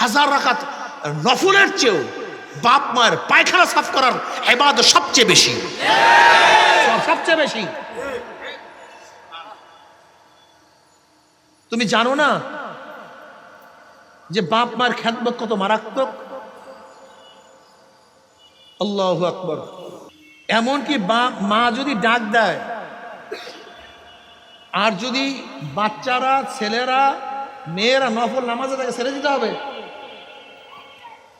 হাজার রাখাত নফলের চেয়েও বাপ মায়ের পায়খানা সাফ করার এবাদ সবচেয়ে বেশি। সবচেয়ে বেশি। তুমি জানো না যে বাপ মার খ্যাতমত কত মারাত্মক? আল্লাহ আকবর। এমনকি বাপ, মা যদি ডাক দেয়, আর যদি বাচ্চারা, ছেলেরা, মেয়েরা নফল নামাজে তাকে ছেড়ে দিতে হবে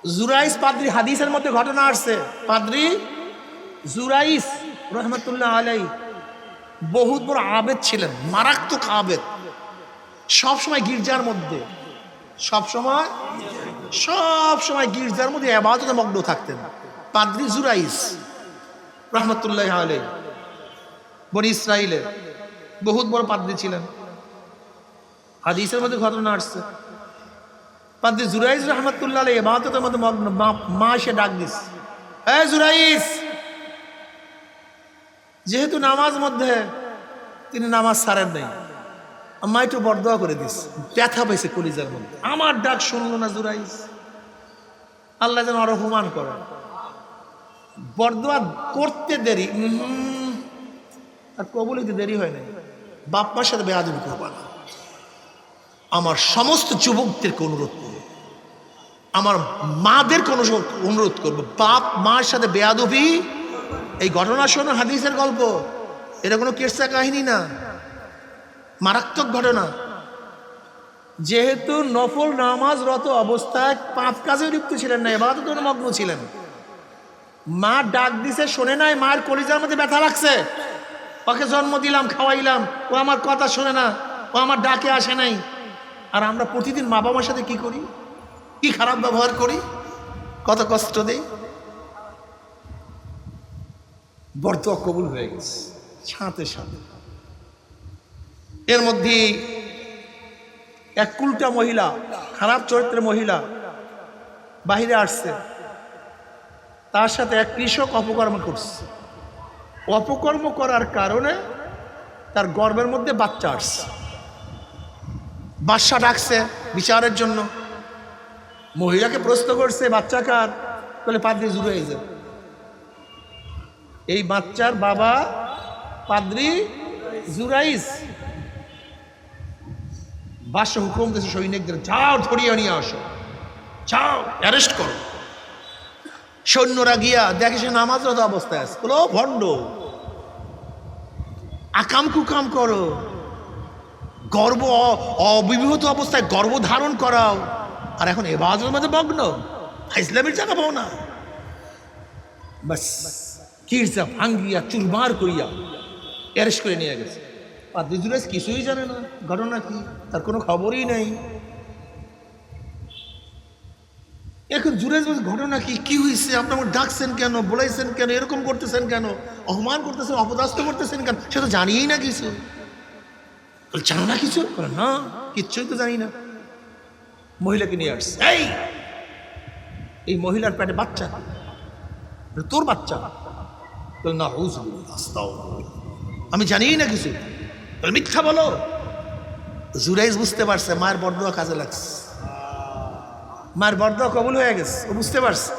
জুরাইস পাদ্রি হাদিসের মধ্যে ঘটনা আসছে। পাদ্রি জুরাইস রহমতুল্লাহ আলাই বহুত বড় আবেদ ছিলেন, মারাত্মক আবেদ। সবসময় গির্জার মধ্যে সব সময় সব সময় গির্জার মধ্যে আবাদতে মগ্ন থাকতেন। পাদ্রি জুরাইস রহমতুল্লাহ আলাই বনি ইসরায়েলের বহুত বড় পাদ্রি ছিলেন। হাদিসের মধ্যে ঘটনা আসছে। পাদ্রি জুরাইস রহমতুল্লাহ আলাই এবাদতের মধ্যে মগ্ন মা- মা এসে ডাক দিস। হ্যাঁ জুরাইস যেহেতু নামাজ মধ্যে তিনি নামাজ ছাড়েন নাই, আম্মা একটু বরদোয়া করে দিস। ব্যথা পাইছে কলিজার মধ্যে। আমার ডাক শুনলো না জুরাইস আল্লাহ যেন আরও হুমান করে। বরদোয়া করতে দেরি আর কবুল হইতে দেরি হয় নাই। বাপ মার সাথে বেয়াদবি করবা না। আমার সমস্ত যুবকদেরকে অনুরোধ আমার মাদেরকে অনুসর- অনুরোধ করব। বাপ, মার সাথে বেয়াদবি, এই ঘটনা শোনো, হাদিসের গল্প। এটা কোনো কেসা কাহিনী না। মারাত্মক ঘটনা। যেহেতু নফল নামাজরত অবস্থায় পাঁচ কাজে লিপ্ত ছিলেন না এবার তো মগ্ন ছিলেন। মা ডাক দিছে, শোনে নাই মায়ের কলিজার মধ্যে ব্যথা লাগছে। ওকে জন্ম দিলাম, খাওয়াইলাম। ও আমার কথা শোনে না। ও আমার ডাকে আসে নাই। আর আমরা প্রতিদিন মা বাবার সাথে কি করি? কি খারাপ ব্যবহার করি? কত কষ্ট দেই? বর্তমান কবুল হয়ে গেছে, সাথে সাথে। এর মধ্যে এক কুলটা মহিলা, খারাপ চরিত্রের মহিলা বাহিরে আসছে। তার সাথে এক কৃষক অপকর্ম করছে। অপকর্ম করার কারণে তার গর্বের মধ্যে বাচ্চা আসছে। বাচ্চা ডাকছে বিচারের জন্য। মহিলাকে প্রশ্ন করছে, বাচ্চা কার? বলে, পাদ্রি জুড়ে হয়ে যাবে এই বাচ্চার বাবা পাদ্রি জুরাইস। বাদশাহ হুকুম দিয়েছে, সৈনিকদের, যাও, ধরিয়ে নিয়ে আসো। যাও, অ্যারেস্ট করো। সৈন্যরা গিয়া দেখে সে নামাজরত অবস্থায় আছে। বলো ভণ্ড, আকাম কুকাম করো। গর্ব অবিবাহিত অবস্থায় গর্ব ধারণ করাও। আর এখন এবাজের মধ্যে মগ্ন। ইসলামের জায়গা পাও না। বাস কিরজা ভাঙ্গিয়া চুরমার করিয়া অ্যারেস্ট করে নিয়ে গেছে। আর দুজুরাজ কিছুই জানে না, ঘটনা কি, তার কোনো খবরই নেই। এখন জুরেজ ঘটনা কি কি হয়েছে আপনি আমার ডাকছেন কেন, বলাইছেন কেন, এরকম করতেছেন কেন, অপমান করতেছেন অপদাস্ত করতেছেন কেন, সে তো জানিই না কিছু। জানো না কিছু? না, কিচ্ছুই তো জানি না। মহিলাকে নিয়ে আসছে। এই! এই মহিলার পেটে বাচ্চা। তোর বাচ্চা? না আমি জানিই না কিছু। মিথ্যা বলো। জুরাইজ বুঝতে পারছে, মায়ের বড়দোয়া কাজে লাগছে। মায়ের বড়দোয়া কবুল হয়ে গেছে, ও বুঝতে পারছে।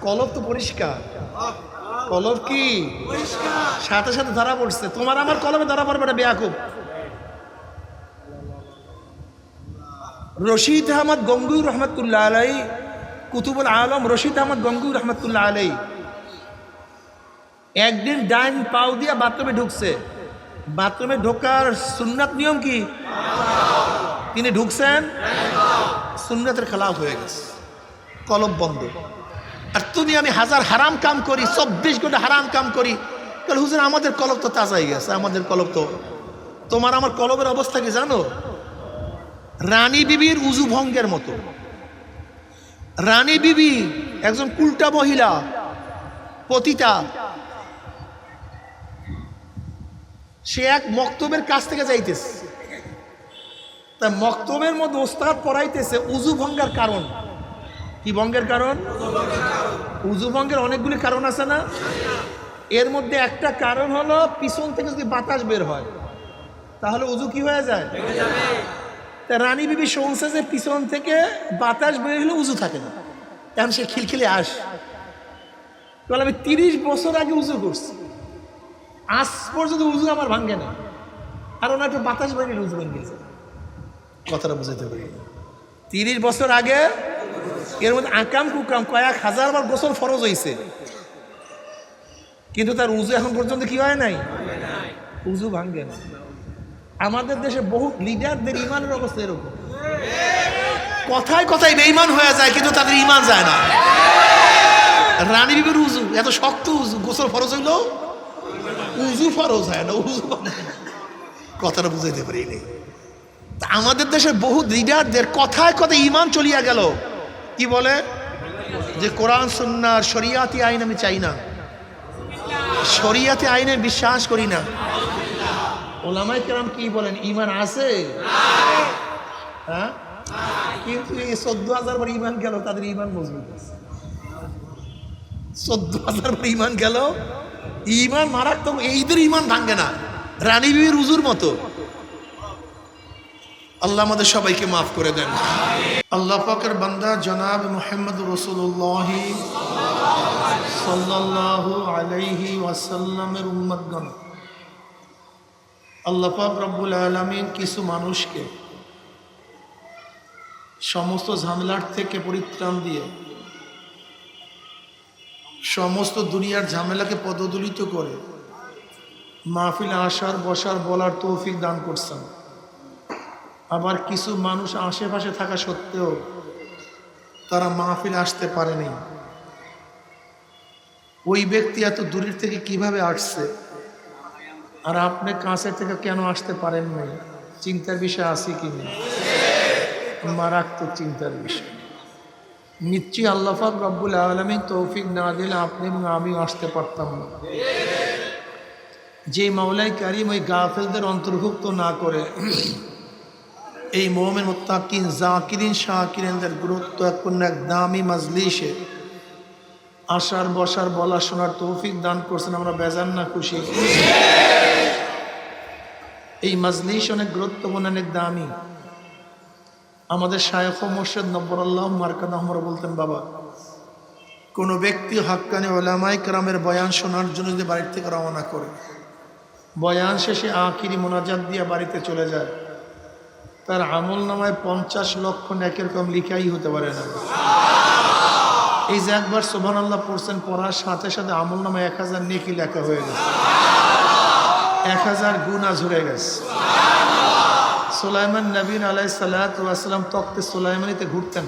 কলব তো পরিষ্কার। কলব কি? সাথে সাথে ধরা পড়ছে। তোমার আমার কলমে ধরা পড়বে এটা বেয়াকুব। রশিদ আহমদ গঙ্গুই রহমতুল্লাহ আলাই, কুতুবুল আলম রশিদ আহমদ গঙ্গুই রহমতুল্লাহ আলাই। একদিন ডাইন পাও দিয়া বাথরুমে ঢুকছে। বাথরুমে ঢোকার সুন্নাত নিয়ম কি? তিনি ঢুকছেন, সুন্নাতের খেলাফ হয়ে গেছে। কলব বন্ধ। আর তুমি আমি হাজার হারাম কাম করি, চব্বিশ ঘণ্টা হারাম কাম করি। তাহলে হুজুর, আমাদের কলব তো তাজাই গেছে, আমাদের কলব তো তোমার আমার কলবের অবস্থা কি জানো? রানী বিবির উজু ভঙ্গের মতো। রানী বিবি একজন কুলটা মহিলা, পতিতা। সে এক মক্তবের কাছ থেকে যাইতেছে। তা মক্তবের মধ্যে ওস্তাদ পড়াইতেছে উজু ভঙ্গের কারণ। কি ভঙ্গের কারণ? উজু ভঙ্গের অনেকগুলি কারণ আছে না? এর মধ্যে একটা কারণ হলো পিছন থেকে যদি বাতাস বের হয়, তাহলে উজু কি হয়ে যায়? তা রানী বিবি শুনছে পিছন থেকে বাতাস বের গেলে উজু থাকে না। এখন সে খিলখিলে আস। বলে, আমি তিরিশ বছর আগে উজু করছি। আজ পর্যন্ত উজু আমার ভাঙ্গে না। আর ওনার একটু বাতাস বেরিয়ে উজু ভেঙে কথাটা বুঝাতে পারি তিরিশ বছর আগে এর মধ্যে আকাম কুকাম কয়েক হাজার বার গোসল ফরজ হয়েছে কিন্তু তার উজু এখন পর্যন্ত কি হয় নাই? উজু ভাঙ্গে না। আমাদের দেশে বহু লিডারদের ইমানের অবস্থা এরকম। কথায় কথায় বেইমান হয়ে যায়, কিন্তু তাদের ইমান যায় না। রানী বিবির উজু, এত শক্ত উজু, গোসল ফরজ হইল? উজু ফরজ হয় না, উজু কথাটা বুঝাইতে পারি নি আমাদের দেশের বহু লিডারদের কথায় কথায় ইমান চলিয়া গেল। কি বলে? যে কোরআন সুন্নার শরিয়াতি আইন আমি চাই না। শরিয়াতি আইনে বিশ্বাস করি না। ওলামাই কেরাম কি বলেন ইমান আছে? হ্যাঁ? কিন্তু এই চোদ্দ হাজার বার ইমান গেল, তাদের ইমান মজবুত আছে। চোদ্দ হাজার বার ইমান গেল ইমান মারাত্মক এইদের ইমান ভাঙ্গে না। রানী বিবির উজুর মতো। আল্লাহ আমাদের সবাইকে মাফ করে দেন। আল্লাহ পাকের বান্দা জনাব মোহাম্মদ রসুল্লাহ সাল্লাল্লাহু আলাইহি ওয়াসাল্লামের উম্মতগণ। আল্লাহ পাক রব্বুল আলমিন কিছু মানুষকে সমস্ত ঝামেলার থেকে পরিত্রাণ দিয়ে সমস্ত দুনিয়ার ঝামেলাকে পদদলিত করে মাহফিল আসার, বসার, বলার তৌফিক দান করছেন। আবার কিছু মানুষ আশেপাশে থাকা সত্ত্বেও তারা মাহফিল আসতে পারেনি। ওই ব্যক্তি এত দূরের থেকে কীভাবে আসছে? আর আপনি কাছে থেকে কেন আসতে পারেন নাই? চিন্তার বিষয় আছে কি নেই মারাত্মক চিন্তার বিষয়। নিশ্চয়ই আল্লাহাক রব্বুল আলমী তৌফিক না দিলে আপনি এবং আমিও আসতে পারতাম না। যে মাওলাই কারিম ওই গাফেলদের অন্তর্ভুক্ত না করে এই মোহামের মোত্তাকিন জাকিরিন শাকিরিনদের গুরুত্ব একপূর্ণ এক দামি মাজলিসে আসার, বসার বলা শোনার তৌফিক দান করছেন, আমরা বেজান না খুশি। এই মাজলিস অনেক গুরুত্বপূর্ণ, অনেক দামি। আমাদের শায়খ মোর্শেদ নব্বর আল্লাহ মার্কাদ আমরা বলতেন, বাবা, কোনো ব্যক্তি হাক্কানি ওলামাই কেরামের বয়ান শোনার জন্য যদি বাড়ির থেকে রওনা করে, বয়ান শেষে আখিরি মোনাজাত দিয়ে বাড়িতে চলে যায়, তার আমল নামায় পঞ্চাশ লক্ষ ন্যাকের কম লিখাই হতে পারে না। এই যে একবার সোভান আল্লাহ পড়ছেন, পড়ার সাথে সাথে আমল নামায় এক হাজার নেকি লেখা হয়ে গেছে। এক হাজার গুণা ঝরে গেছে। সোলাইমান নবীন আলাই সাল্লাম তক্তে সোলাইমানিতে ঘুরতেন।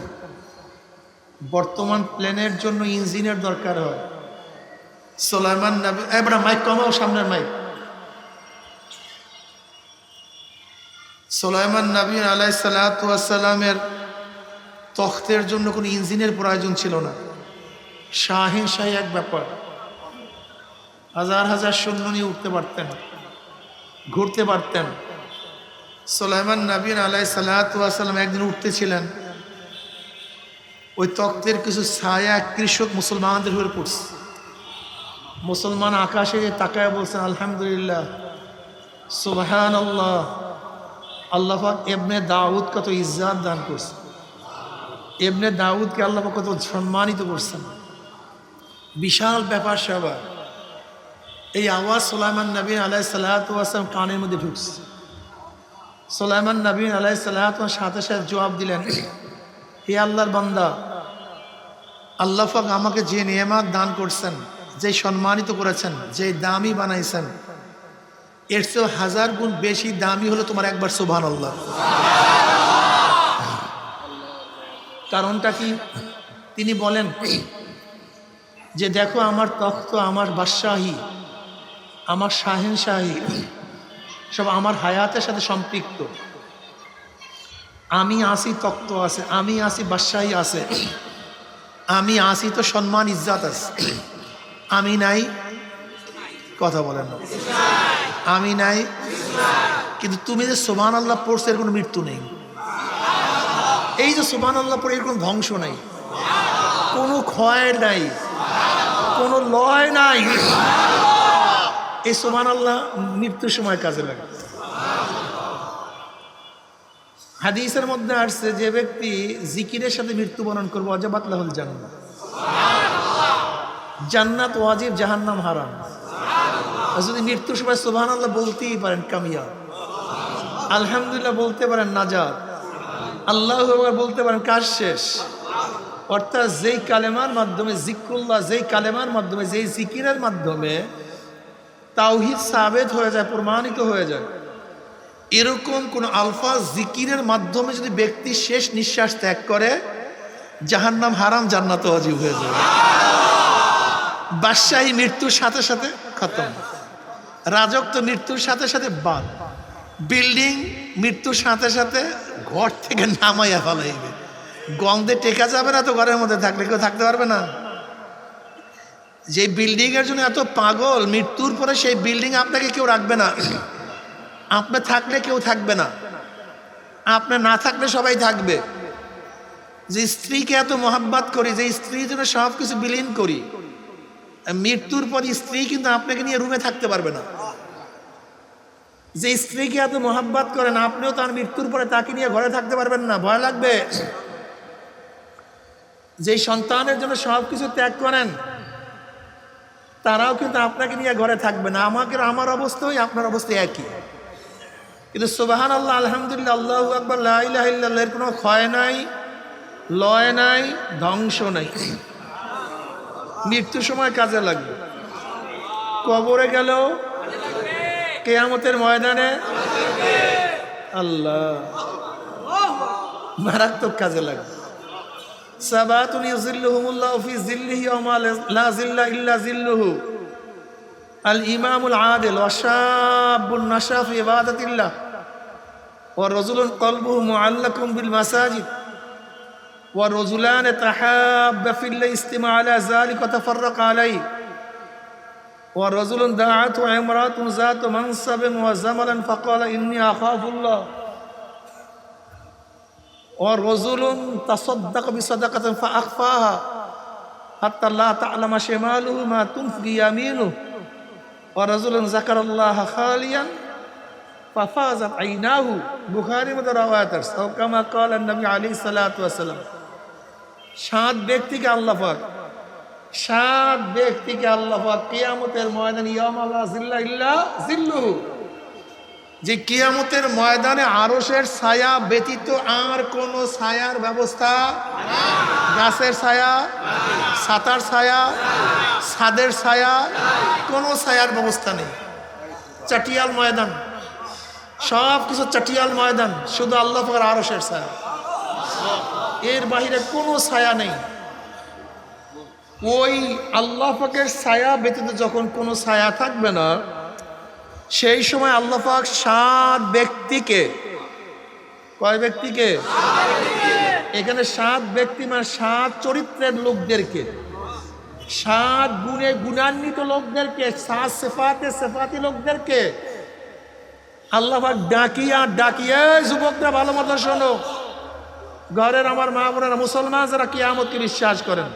বর্তমান প্লেনের জন্য ইঞ্জিনের দরকার হয়। সোলাইমান নবী এবার মাইক কমাও সামনের মাইক। সোলাইমান নবীন আলাই সাল্লামের তখ্তের জন্য কোনো ইঞ্জিনের প্রয়োজন ছিল না। শাহিন শাহী এক ব্যাপার। হাজার হাজার সৈন্য নিয়ে উঠতে পারতেন, ঘুরতে পারতেন। সোলাইমান নবীন আলাই সাল্লাম একদিন উঠতেছিলেন। ওই তক্তের কিছু ছায়া কৃষক মুসলমানদের হয়ে পড়ছে। মুসলমান আকাশে তাকায় বলছেন, আলহামদুলিল্লাহ সুবাহান আল্লাহ আল্লাহ এবনে দাউদ কত ইজ্জাত দান করছে। এবনে দাউদকে আল্লাহ কত সম্মানিত করছেন। বিশাল ব্যাপার সবার এই আওয়াজ সোলাইমান নবীন আলাই সাল্লাম কানের মধ্যে ঢুকছে। সোলাইমান নবীন আলাই সাল্লাম সাথে সাথে জবাব দিলেন, হে আল্লাহর বান্দা, আল্লাহ পাক আমাকে যে নিয়ামাত দান করছেন, যে সম্মানিত করেছেন, যে দামি বানাইছেন, এর চেয়েও হাজার গুণ বেশি দামি হলো তোমার একবার সোভান আল্লাহ কারণটা কি? তিনি বলেন, যে দেখো আমার তখ্ত আমার বাদশাহী, আমার শাহিনশাহী, সব আমার হায়াতের সাথে সম্পৃক্ত। আমি আসি তক্ত আছে, আমি আসি বাদশাহী আছে, আমি আসি তো সম্মান ইজ্জাত আছে। আমি নাই, কথা বলেন আমি নাই, কিন্তু তুমি যে সোমান আল্লাহ পড়ছো, এর কোনো মৃত্যু নেই। এই যে সোমান আল্লাহ পড়ে এর কোনো ধ্বংস নাই। কোনো ক্ষয় নাই। কোনো লয় নাই। এই সোমান আল্লাহ মৃত্যুর সময় কাজে লাগে। হাদিসের মধ্যে আসছে যে ব্যক্তি জিকিরের সাথে মৃত্যুবরণ করব, অজাবাত জান্নাত জান্নাত ওয়াজিব, জাহান্নাম হারাম। আর যদি মৃত্যুর সময় সুবহান আল্লাহ বলতেই পারেন কামিয়া আলহামদুলিল্লাহ বলতে পারেন নাজাত। আল্লাহ বলতে পারেন, কাজ শেষ। অর্থাৎ যেই কালেমার মাধ্যমে, জিক্রুল্লাহ যেই কালেমার মাধ্যমে, যেই জিকিরের মাধ্যমে তাওহিদ সাবেত হয়ে যায়, প্রমাণিত হয়ে যায়। এরকম কোন আলফা জিকিরের মাধ্যমে যদি ব্যক্তি শেষ নিঃশ্বাস ত্যাগ করে যাহার নাম হারাম, জান্নাত অজীব হয়ে যাবে বাদশাহী মৃত্যুর সাথে সাথে খতম। রাজত্ব মৃত্যুর সাথে সাথে বাদ। বিল্ডিং মৃত্যুর সাথে সাথে ঘর থেকে নামাইয়া ফেলাইবে। গন্ধে টেকা যাবে না তো ঘরের মধ্যে থাকলে, কেউ থাকতে পারবে না। যে বিল্ডিং এর জন্য এত পাগল, মৃত্যুর পরে সেই বিল্ডিং আপনাকে কেউ রাখবে না। আপনি থাকলে কেউ থাকবে না। আপনি না থাকলে সবাই থাকবে। যে স্ত্রীকে এত মহাব্বাত করি, যে স্ত্রীর জন্য সব কিছু বিলীন করি, মৃত্যুর পর স্ত্রী কিন্তু আপনাকে নিয়ে রুমে থাকতে পারবে না। যে স্ত্রীকে এত মহাব্বাত করেন আপনিও তার মৃত্যুর পরে তাকে নিয়ে ঘরে থাকতে পারবেন না, ভয় লাগবে। যে সন্তানের জন্য সব কিছু ত্যাগ করেন, তারাও কিন্তু আপনাকে নিয়ে ঘরে থাকবে না। আমাকে, আমার অবস্থা ওই আপনার অবস্থা একই। কিন্তু সুবাহান আল্লাহ আলহামদুলিল্লাহ, আল্লাহ আকবর এর কোনো ক্ষয় নাই, লয় নাই, ধ্বংস নাই। মৃত্যুর সময় কাজে লাগবে। কবরে গেলেও কেয়ামতের ময়দানে? আল্লাহ। মারাত্মক কাজে লাগবে। সাবাতুন ইউজিল্লুহুমুল্লাহ ফি জিল্লিহি ওয়া লা জিল্লা ইল্লা জিল্লুহু আল ইমামুল আদিল ওয়া শাবুন নাশা ফি ইবাদাতিল্লাহ। ওয়া রাজুলুন কলবুহু মুআল্লাকুম বিল মাসাজিদ। ওয়া রাজুলান তাহাব্বা ফিল্লাহ ইস্তিমা আলা যালিকা তাফাররাকা আলাইহি। ওয়া রাজুলুন দাআতু ইমরাতুন যাতু মানসাবিন ওয়া জামালান ফাকালা ইন্নী আখাফুল্লাহ ورجل تصدق بصدقة فأخفاها حتى لا تعلم شماله ما تنفق يمينه ورجل ذكر الله خاليا ففازت عيناه বুখারী মধ্যে রাওয়ায়াত আছে ও কামা قال النبي عليه الصلاه والسلام সাত ব্যক্তিকে আল্লাহ পাক সাত ব্যক্তিকে আল্লাহ কিয়ামতের ময়দান ইয়ামা লা জিল্লা ইল্লা যে কিয়ামতের ময়দানে আরসের ছায়া ব্যতীত আর কোন ছায়ার ব্যবস্থা গাছের ছায়া ছাতার ছায়া ছাদের ছায়া কোনো ছায়ার ব্যবস্থা নেই। চাটিয়াল ময়দান, সব কিছু চাটিয়াল ময়দান, শুধু আল্লাহ আরসের ছায়া। এর বাহিরে কোনো ছায়া নেই। ওই আল্লাহ পাকের ছায়া ব্যতীত যখন কোনো ছায়া থাকবে না, সেই সময় আল্লাহ পাক সাত ব্যক্তিকে, কয় ব্যক্তিকে? এখানে সাত ব্যক্তি মানে সাত চরিত্রের লোকদেরকে। সাত গুণে গুণান্বিত লোকদেরকে, সাত সেফাতে সেফাতি লোকদেরকে। আল্লাহ পাক ডাকিয়া ডাকিয়ে, যুবকরা ভালো মতো শোনো। ঘরের আমার মা বোনেরা মুসলমান, যারা কিয়ামতকে বিশ্বাস করেন।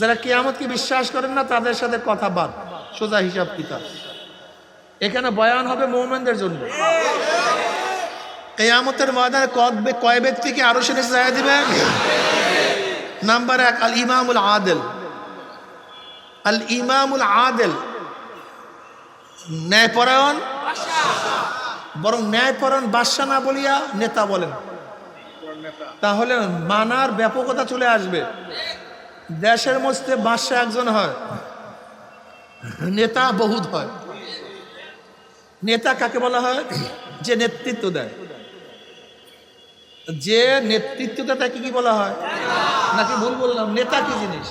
যারা কিয়ামতকে বিশ্বাস করেন না, তাদের সাথে কথা বাদ, সোজা হিসাব কিতাব। এখানে বয়ান হবে মোমেনদের জন্য। কেয়ামতের ময়দানে কয় ব্যক্তিকে আরও সেটা জায়গা দিবেন? নাম্বার এক আল ইমামুল আদেল। আল ইমামুল আদেল ন্যায়পরায়ণ, বরং ন্যায়পরায়ণ বাদশা না বলিয়া নেতা বলেন। তাহলে মানার ব্যাপকতা চলে আসবে। দেশের মধ্যে বাদশা একজন হয়, নেতা বহুত হয়। নেতা কাকে বলা হয়? যে নেতৃত্ব দেয়। যে নেতৃত্ব দেয় তাকে কি বলা হয়? নাকি ভুল বললাম, নেতা কি জিনিস?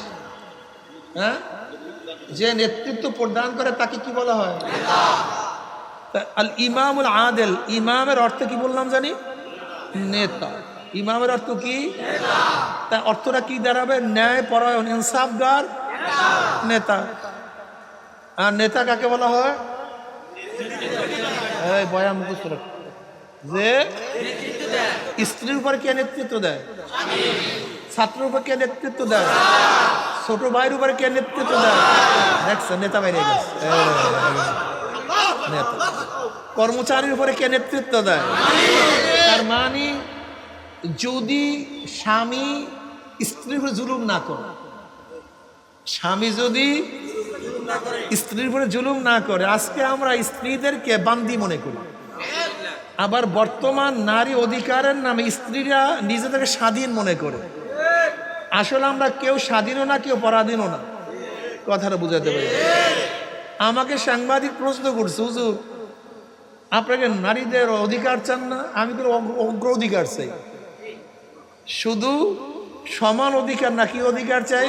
হ্যাঁ? যে নেতৃত্ব প্রদান করে তাকে কি বলা হয়? আল ইমামুল আদেল ইমামের অর্থ কি বললাম জানি? নেতা। ইমামের অর্থ কি? তা অর্থটা কি দাঁড়াবে? ন্যায়, পরায়ণ, ইনসাফগার, নেতা। আর নেতা কাকে বলা হয়? যে স্ত্রীর উপর কে নেতৃত্ব দেয়? ছাত্রের উপর কে নেতৃত্ব দেয়? ছোট ভাইয়ের উপর কে নেতৃত্ব দেয়? দেখছে, নেতা বাইরে গেছে। নেতা। কর্মচারীর উপরে কে নেতৃত্ব দেয়? তার মানে যদি স্বামী স্ত্রীর উপরে জুলুম না করে, স্বামী যদি স্ত্রীর উপরে জুলুম না করে, আজকে আমরা স্ত্রীদেরকে বান্দি মনে করি। আবার বর্তমান নারী অধিকারের নামে স্ত্রীরা নিজেদেরকে স্বাধীন মনে করে। আসলে আমরা কেউ স্বাধীনও না, কেউ পরাধীনও না। কথাটা বুঝাতে পারি? আমাকে সাংবাদিক প্রশ্ন করছে, হুজুর, আপনাকে নারীদের অধিকার চান না? আমি তো অগ্র- অগ্র অধিকার চাই। শুধু সমান অধিকার না, কি অধিকার চাই?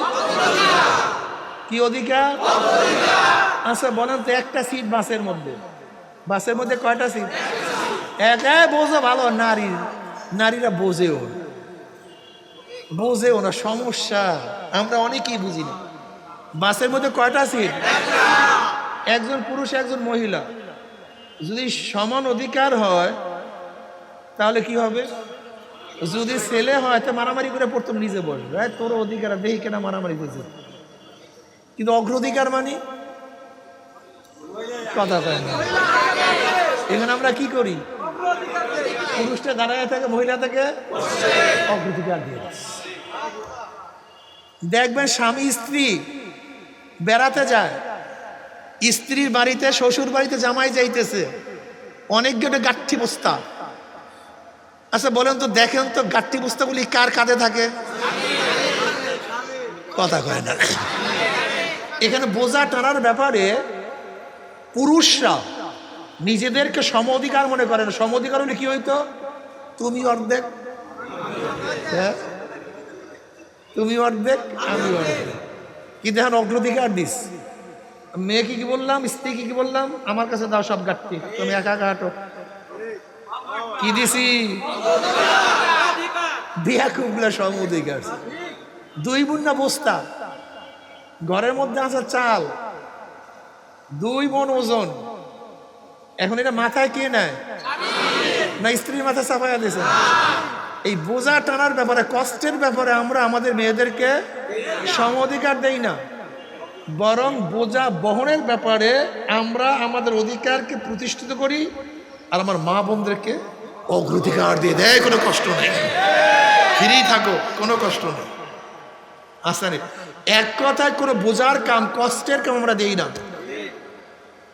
কি অধিকার? আচ্ছা বলেন তো একটা সিট বাসের মধ্যে। বাসের মধ্যে কয়টা সিট একাই বোঝো ভালো, নারী। নারীরা বোঝেও বোঝেও না, সমস্যা। আমরা অনেকেই বুঝি না। বাসের মধ্যে কয়টা সিট একজন পুরুষ, একজন মহিলা। যদি সমান অধিকার হয়, তাহলে কি হবে? যদি ছেলে হয়, তো মারামারি করে প্রথম নিজে বসবে। এই তোর অধিকার দেখি কেনা মারামারি করছে কিন্তু অগ্রাধিকার মানে? কথা কয় না। এখানে আমরা কি করি? পুরুষটা দাঁড়ায় থাকে, মহিলা থেকে অগ্রাধিকার দিয়ে দেখবেন স্বামী, স্ত্রী বেড়াতে যায়। স্ত্রীর বাড়িতে শ্বশুর বাড়িতে জামাই যাইতেছে। অনেকগুলো গাঠি বস্তা। আচ্ছা বলেন তো, দেখেন তো গাঠি বস্তাগুলি কার কাঁধে থাকে? কথা কয় না। এখানে বোঝা টানার ব্যাপারে পুরুষরা নিজেদেরকে সম অধিকার মনে করেন সম অধিকার হলে কি হইতো? তুমি অর্ধেক। হ্যাঁ? তুমি অর্ধেক, আমি অর্ধেক। কিন্তু এখন অগ্রাধিকার দিস। মেয়েকে কি বললাম, স্ত্রীকে কি বললাম? আমার কাছে দাও সব গাঠটি তুমি একা হাঁটো। কি দিছি? বিয়া কুমলা সম অধিকার দুই বুন্না বস্তা, ঘরের মধ্যে আছে চাল, দুই মন ওজন। এখন এটা মাথায় কে নেয়? না, স্ত্রীর মাথায় চাপাইয়া দিয়েছে। এই বোঝা টানার ব্যাপারে, কষ্টের ব্যাপারে আমরা আমাদের মেয়েদেরকে সম অধিকার দেই না। বরং বোঝা বহনের ব্যাপারে আমরা আমাদের অধিকারকে প্রতিষ্ঠিত করি আর আমার মা বোনদেরকে অগ্রাধিকার দিয়ে দেয়, কোনো কষ্ট নেই। ফিরেই থাকো, কোনো কষ্ট নেই। নেই এক কথায় কোনো বোঝার কাম, কষ্টের কাম আমরা দেই না।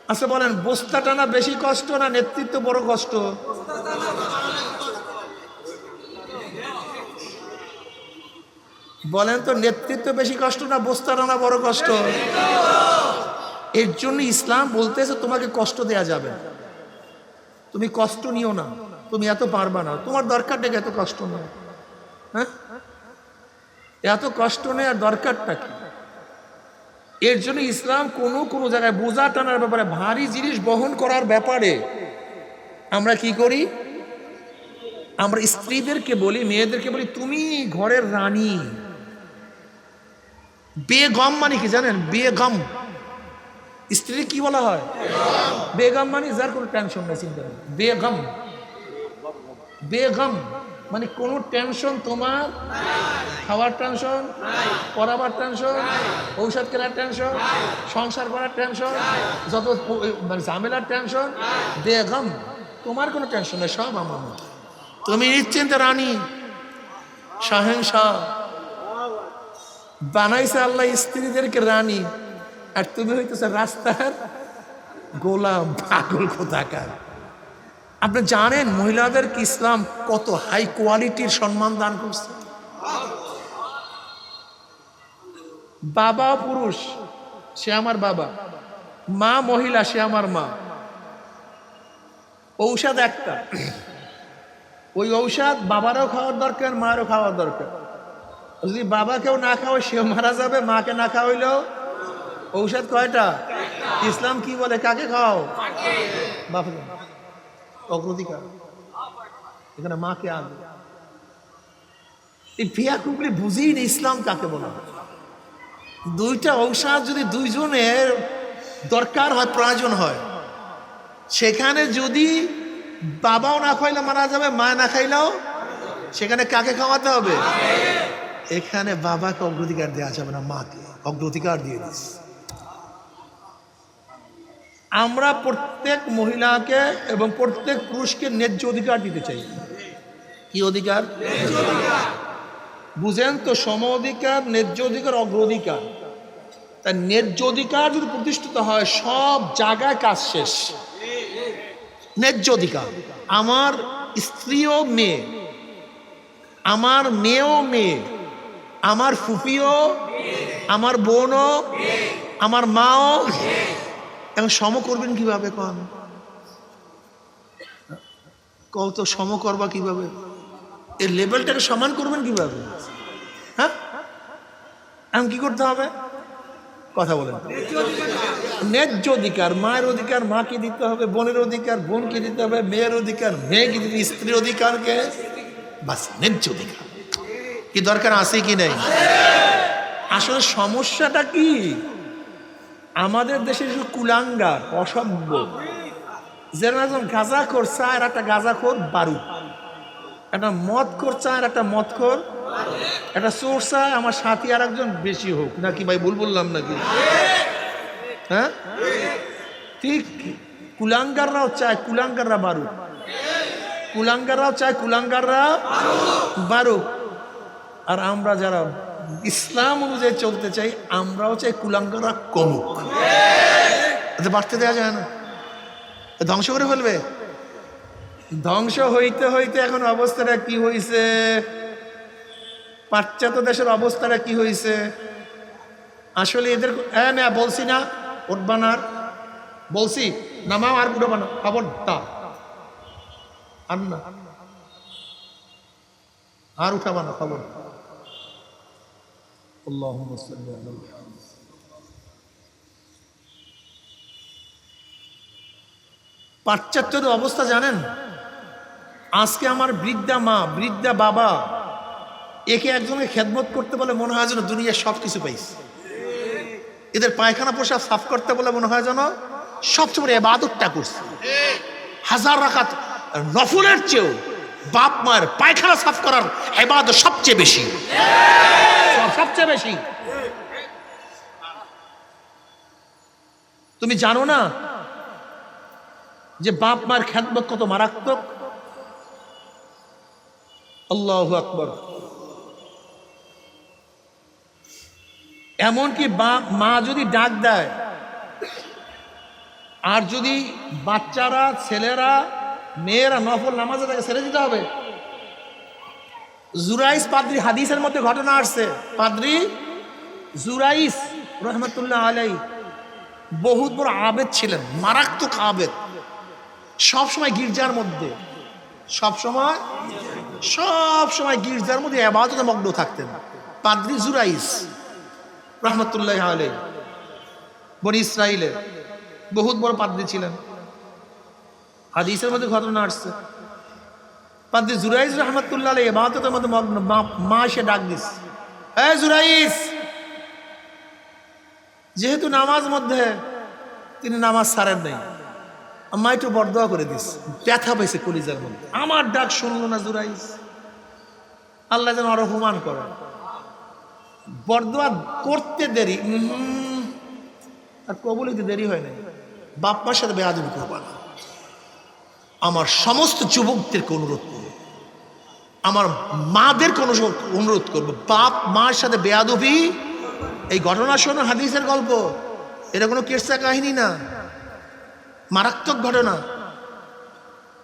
আচ্ছা বলেন বস্তা টানা বেশি কষ্ট, না নেতৃত্ব বড় কষ্ট? বলেন তো, নেতৃত্ব বেশি কষ্ট, না বস্তা টানা বড় কষ্ট? এর জন্য ইসলাম বলতেছে, তোমাকে কষ্ট দেয়া যাবে না। তুমি কষ্ট নিও না। তুমি এত পারবা না। তোমার দরকারটা কি এত কষ্ট নেই হ্যাঁ? এত কষ্ট নেই আর দরকারটা কি? এর জন্য ইসলাম কোনো কোনো জায়গায় বোঝা টানার ব্যাপারে ভারী জিনিস বহন করার ব্যাপারে আমরা কি করি? আমরা স্ত্রীদেরকে বলি, মেয়েদেরকে বলি, তুমি ঘরের রানী। বেগম মানে কি জানেন? বেগম। স্ত্রী কি বলা হয়? বেগম মানে যার কোনো টেনশন নেই, চিন্তা নেই। বেগম। বেগম মানে কোনো টেনশন তোমার খাওয়ার টেনশন পড়াবার টেনশন ঔষধ কেনার টেনশন সংসার করার টেনশন যত মানে ঝামেলার টেনশন বেগম তোমার কোনো টেনশন নেই, সব আমার মতো। তুমি নিশ্চিন্ত রানী শাহেনশাহ বানাইছে আল্লাহ স্ত্রীদেরকে রানী। আর তুমি হইতেছে রাস্তার গোলাম পাগল কোথাকার। আপনি জানেন মহিলাদেরকে ইসলাম কত হাই কোয়ালিটির সম্মান দান করছে? বাবা পুরুষ, সে আমার বাবা। মা মহিলা, সে আমার মা। ঔষধ একটা। ওই ঔষধ বাবারও খাওয়ার দরকার মায়েরও খাওয়ার দরকার। যদি বাবাকেও না খাওয়াই সেও মারা যাবে, মাকে না খাওয়াইলেও ঔষধ কয়টা? ইসলাম কি বলে? কাকে খাও অগ্রাধিকার। এখানে মাকে আগে এই ফিয়া কুকলি বুঝেই না ইসলাম কাকে বলা। দুইটা ঔষধ যদি দুইজনের দরকার হয়, প্রয়োজন হয়। সেখানে যদি বাবাও না খাইলে মারা যাবে, মা না খাইলেও সেখানে কাকে খাওয়াতে হবে? এখানে বাবাকে অগ্রাধিকার দেওয়া যাবে না, মাকে। অগ্রাধিকার দিয়ে দিস। আমরা প্রত্যেক মহিলাকে এবং প্রত্যেক পুরুষকে ন্যায্য অধিকার দিতে চাই। কি অধিকার? বুঝেন তো, সম অধিকার, ন্যায্য অধিকার অগ্রাধিকার তাই ন্যায্য অধিকার যদি প্রতিষ্ঠিত হয়, সব জায়গায় কাজ শেষ। ন্যায্য অধিকার। আমার স্ত্রীও মেয়ে। আমার মেয়েও মেয়ে। আমার ফুপিও আমার বোনও আমার মাও এখন সম করবেন কীভাবে কন? কত সম করবা কীভাবে? এর লেভেলটাকে সমান করবেন কীভাবে? হ্যাঁ? এখন কি করতে হবে? কথা বলেন। ন্যায্য অধিকার, মায়ের অধিকার, মাকে দিতে হবে, বোনের অধিকার, বোনকে দিতে হবে, মেয়ের অধিকার, মেয়েকে দিতে স্ত্রীর অধিকারকে। বাস, ন্যায্য অধিকার। কি দরকার আছে কি নেই? আসলে সমস্যাটা কি? আমাদের দেশে শুধু কুলাঙ্গার, অসভ্য। যেন একজন গাঁজা করছে আর একটা গাঁজা খোর বারু একটা মদ করছে আর একটা মদ খোর একটা চোর চায় আমার সাথী আর একজন বেশি হোক। নাকি ভাই ভুল বললাম নাকি? হ্যাঁ? ঠিক। কুলাঙ্গাররাও চায় কুলাঙ্গাররা বারুক কুলাঙ্গাররাও চায় কুলাঙ্গাররা বারুক আর আমরা যারা ইসলাম অনুযায়ী চলতে চাই, আমরাও চাই কুলাঙ্গাররা কমুক। এতে বাড়তে দেওয়া যায় না। ধ্বংস করে ফেলবে। ধ্বংস হইতে হইতে এখন অবস্থাটা কি হয়েছে পাশ্চাত্য দেশের অবস্থাটা কি হয়েছে আসলে এদের হ্যাঁ না, বলছি না উঠবানার বলছি নামাও আর উঠো বানা খবরটা আর না। আর উঠাবা না আল্লাহুম্মা সাল্লি আলা মুহাম্মাদ। পাশ্চাত্যের অবস্থা জানেন? আজকে আমার বৃদ্ধা মা, বৃদ্ধা বাবা, একে একজনকে খেদমত করতে বলে মনে হয় যেন দুনিয়ার সব কিছু পাইছে। এদের পায়খানা পোশাক সাফ করতে বলে মনে হয় যেন সবচেয়ে এবাদতটা করছে। হাজার রাখাত নফলের চেয়েও বাপ মায়ের পায়খানা সাফ করার এবাদত সবচেয়ে বেশি। সবচেয়ে বেশি। তুমি জানো না যে বাপ মার খ্যাতমত কত মারাত্মক? আল্লাহ আকবর। এমনকি বাপ, মা যদি ডাক দেয়, আর যদি বাচ্চারা, ছেলেরা, মেয়েরা নফল নামাজে তাকে ছেড়ে দিতে হবে। জুরাইস পাদ্রি হাদিসের মধ্যে ঘটনা আসছে। পাদ্রি জুরাইস রহমতুল্লাহ আলাই বহুত বড় আবেদ ছিলেন, মারাত্মক আবেদ। সব সময় গির্জার মধ্যে, সব সময় সব সময় গির্জার মধ্যে আবাদতে মগ্ন থাকতেন। পাদ্রি জুরাইস রহমতুল্লাহ আলাই, বনি ইসরায়েলে বহুত বড় পাদ্রি ছিলেন। হাদিসের মধ্যে ঘটনা আসছে। পাদ্রি জুরাইস রহমতুল্লাহ আলাই এবাদতের মধ্যে মগ্ন মা- মা এসে ডাক দিস। এ জুরাইস যেহেতু নামাজ মধ্যে তিনি নামাজ সারেন নাই, আম্মা একটু বরদোয়া করে দিস। ব্যথা পাইছে কলিজার মধ্যে। আমার ডাক শুনলো না জুরাইস আল্লাহ যেন আরও হুমান করে বরদোয়া করতে দেরি আর কবল হইতে দেরি হয় নাই। বাপ মার সাথে বেয়াদবি করবা না। আমার সমস্ত যুবকদেরকে অনুরোধ করব। আমার মাদের কোনো অনুরোধ করব। বাপ, মার সাথে বেয়াদবি, এই ঘটনা শোনো, হাদিসের গল্প। এটা কোনো কেসা কাহিনী না। মারাত্মক ঘটনা।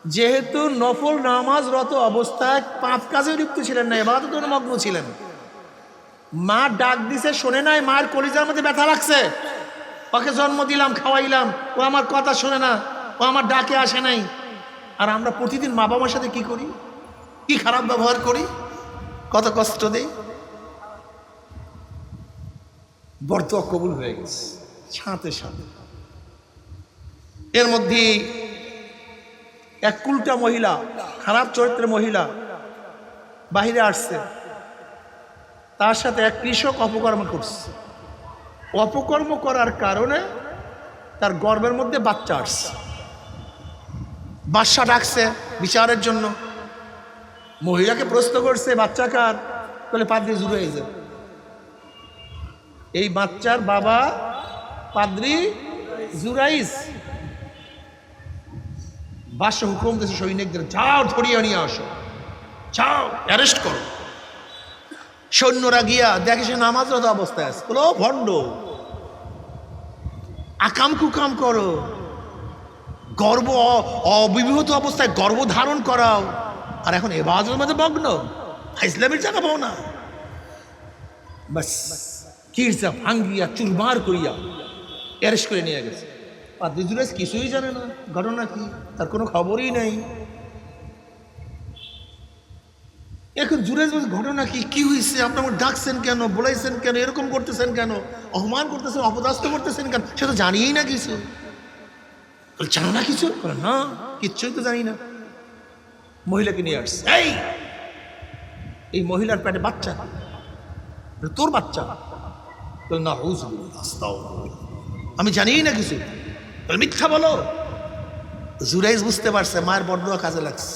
যেহেতু নফল নামাজরত অবস্থায় পাপ কাজে লিপ্ত ছিলেন না এবার তো মগ্ন ছিলেন। মা ডাক দিছে, শোনে নাই মায়ের কলিজার মধ্যে ব্যথা লাগছে। ওকে জন্ম দিলাম, খাওয়াইলাম, ও আমার কথা শোনে না, ও আমার ডাকে আসে নাই। আর আমরা প্রতিদিন মা বাবার সাথে কি করি? কি খারাপ ব্যবহার করি? কত কষ্ট দেই? বর্ত কবুল হয়ে গেছে, সাথে সাথে। এর মধ্যে এক কুলটা মহিলা, খারাপ চরিত্রের মহিলা, বাহিরে আসছে। তার সাথে এক কৃষক অপকর্ম করছে। অপকর্ম করার কারণে তার গর্বের মধ্যে বাচ্চা আসছে। বাচ্চা ডাকছে বিচারের জন্য। মহিলাকে প্রশ্ন করছে, বাচ্চা কার? বলে পাদ্রি জুড়ে হয়েছে এই বাচ্চার বাবা পাদ্রি জুরাইস। বাদশাহ হুকুম দিয়েছে, সৈনিকদের, যাও, ধরিয়ে নিয়ে আসো। যাও, অ্যারেস্ট করো। সৈন্যরা গিয়া দেখে সে নামাজরত অবস্থায় আছে। বলো ভণ্ড, আকাম কুকাম করো। গর্ব অবিবাহিত অবস্থায় গর্ব ধারণ করাও। আর এখন এবাজের মধ্যে মগ্ন। ইসলামের জায়গা পাও না। বাস কিরসা ভাঙ্গিয়া চুরমার করিয়া অ্যারেস্ট করে নিয়ে গেছে। আর দিজুরাজ কিছুই জানে না, ঘটনা কি, তার কোনো খবরই নেই। এখন জুরেজ ঘটনা কি কি হয়েছে আপনি আমার ডাকছেন কেন, বলাইছেন কেন, এরকম করতেছেন কেন? অপমান করতেছেন অপদাস্ত করতেছেন কেন? সে তো জানিই না কিছু। জানো না কিছু? না, কিচ্ছুই তো জানি না। মহিলাকে নিয়ে আসছে। এই! এই মহিলার পেটে বাচ্চা। তোর বাচ্চা। না হুজ আমি জানিই না কিছু। মিথ্যা বলো। জুরাইজ বুঝতে পারছে, মায়ের বড়দোয়া কাজে লাগছে।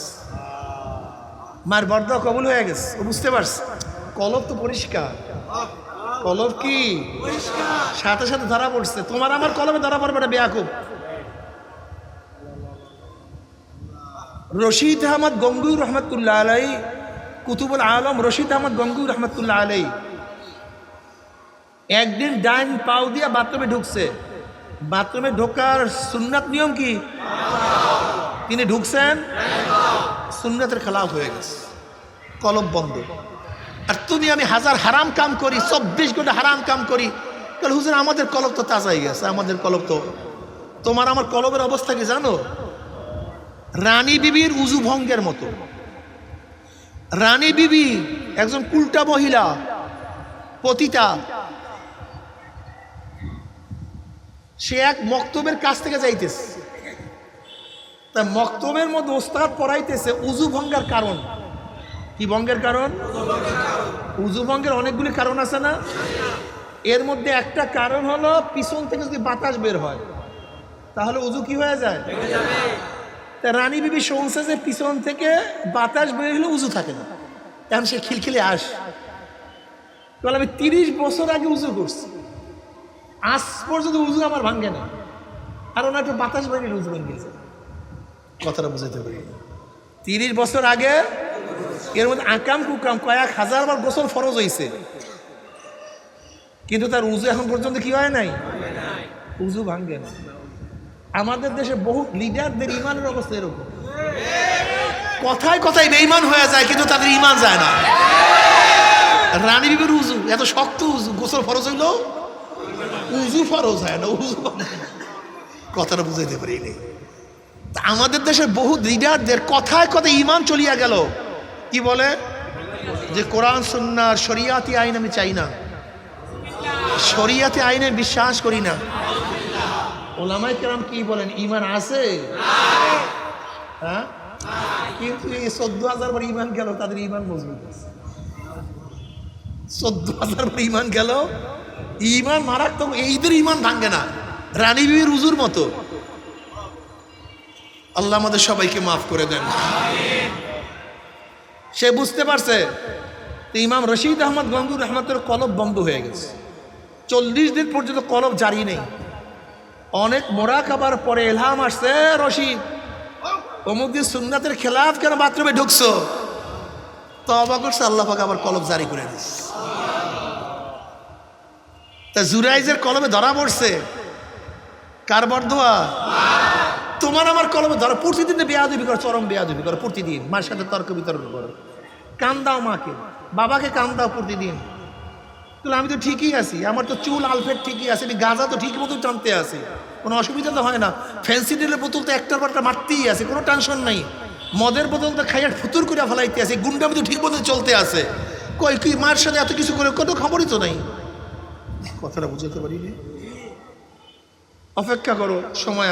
মায়ের বর্দা কবল হয়ে গেছে, ও বুঝতে পারছে। কলব তো পরিষ্কার। কলব কি? সাথে সাথে ধরা পড়ছে। তোমার আমার কলমে ধরা পড়বে না, বেয়াকুব। রশিদ আহমদ গঙ্গুর রহমতুল্লাহ আলাই, কুতুবুল আলম রশিদ আহমদ গঙ্গুর রহমতুল্লাহ আলাই। একদিন ডাইন পাও দিয়া বাথরুমে ঢুকছে। বাথরুমে ঢোকার সুন্নাত নিয়ম কি? তিনি ঢুকছেন, সুন্নতের খেলাফ হয়ে গেছে। কলব বন্ধ। আর তুমি আমি হাজার হারাম কাম করি, চব্বিশ ঘণ্টা হারাম কাম করি। কাল হুজুর, আমাদের কলব তো তাজাই গেছে, আমাদের কলব তো তোমার আমার কলবের অবস্থা কি জানো? রানী বিবির উজু ভঙ্গের মতো। রানী বিবি একজন কুলটা মহিলা, পতিতা। সে এক মক্তবের কাছ থেকে যাইতেছে। তা মক্তবের মধ্যে ওস্তাদ পড়াইতেছে উজু ভঙ্গের কারণ। কি ভঙ্গের কারণ? উজু ভঙ্গের অনেকগুলি কারণ আছে না? এর মধ্যে একটা কারণ হলো পিছন থেকে যদি বাতাস বের হয়, তাহলে উজু কি হয়ে যায়? তা রানী বিবি শুনছে যে পিছন থেকে বাতাস বের হলে উজু থাকে না। এখন সে খিলখিলে আস। বলে, আমি তিরিশ বছর আগে উজু করছি। আজ পর্যন্ত উজু আমার ভাঙ্গে না আর ওনার একটু বাতাস বেরিয়ে উজু ভেঙে কথাটা বুঝাতে পারি তিরিশ বছর আগে এর মধ্যে আকাম কুকাম কয়েক হাজার বার গোসল ফরজ হয়েছে কিন্তু তার উজু এখন পর্যন্ত কি হয় নাই? উজু ভাঙ্গে না আমাদের দেশে বহু লিডারদের ইমানের অবস্থা এরকম। কথায় কথায় বেইমান হয়ে যায়, কিন্তু তাদের ইমান যায় না। রানী বিবির উজু, এত শক্ত উজু, গোসল ফরজ হইল? উজু ফরজ হয় না, উজু কথাটা বুঝাইতে পারি নেই আমাদের দেশের বহু লিডারদের কথায় কথায় ইমান চলিয়া গেল। কি বলে? যে কোরআন সুন্নার শরিয়াতি আইন আমি চাই না। শরিয়াতি আইনে বিশ্বাস করি না। ওলামাই কেরাম কি বলেন? ইমান আছে? হ্যাঁ? কিন্তু এই চোদ্দ হাজার বার ইমান গেল, তাদের ইমান মজবুত আছে। চোদ্দ হাজার বার ইমান গেল ইমান মারাত্মক এইদের ইমান ভাঙ্গে না। রানী বিবির উজুর মতো। আল্লাহ আমাদের সবাইকে মাফ করে দেন। সে বুঝতে পারছে ইমাম রশিদ আহমদ গঙ্গুর রহমতের কলব বন্ধ হয়ে গেছে। চল্লিশ দিন পর্যন্ত কলব জারি নেই। অনেক মোরা খাবার পরে এলহাম আসছে, রশিদ। অমুক দিন সুন্নাতের খেলাফ কেন বাথরুমে ঢুকছো? তো অবাক করছে, আল্লাহ পাক আবার কলব জারি করে দিস তা জুরাইজের কলমে ধরা পড়ছে। কার বরদোয়া তোমার আমার কলমে ধরো, প্রতিদিন বেয়াদবি করো, চরম বেয়া বেয়াদবি করো, প্রতিদিন। মার সাথে তর্ক বিতর্ক করো। কান দাও মাকে। বাবাকে কান দাও প্রতিদিন। তাহলে আমি তো ঠিকই আছি। আমার তো চুল আলফেট ঠিকই আছে আমি গাঁজা তো ঠিক মতো টানতে আছি। কোনো অসুবিধা তো হয় না। ফ্যান্সি ডিলের বোতল তো একটার পর একটা মারতেই আছে, কোনো টেনশন নাই। মদের বোতল তো খাইয়ার ফুতুর করে ফেলাইতে আছে, গুন্ডামি তো ঠিক মতো চলতে আছে। কই, কি মার সাথে এত কিছু করে? কোনো খবরই তো নাই। কথাটা বুঝাতে পারিনি। অপেক্ষা করো, সময়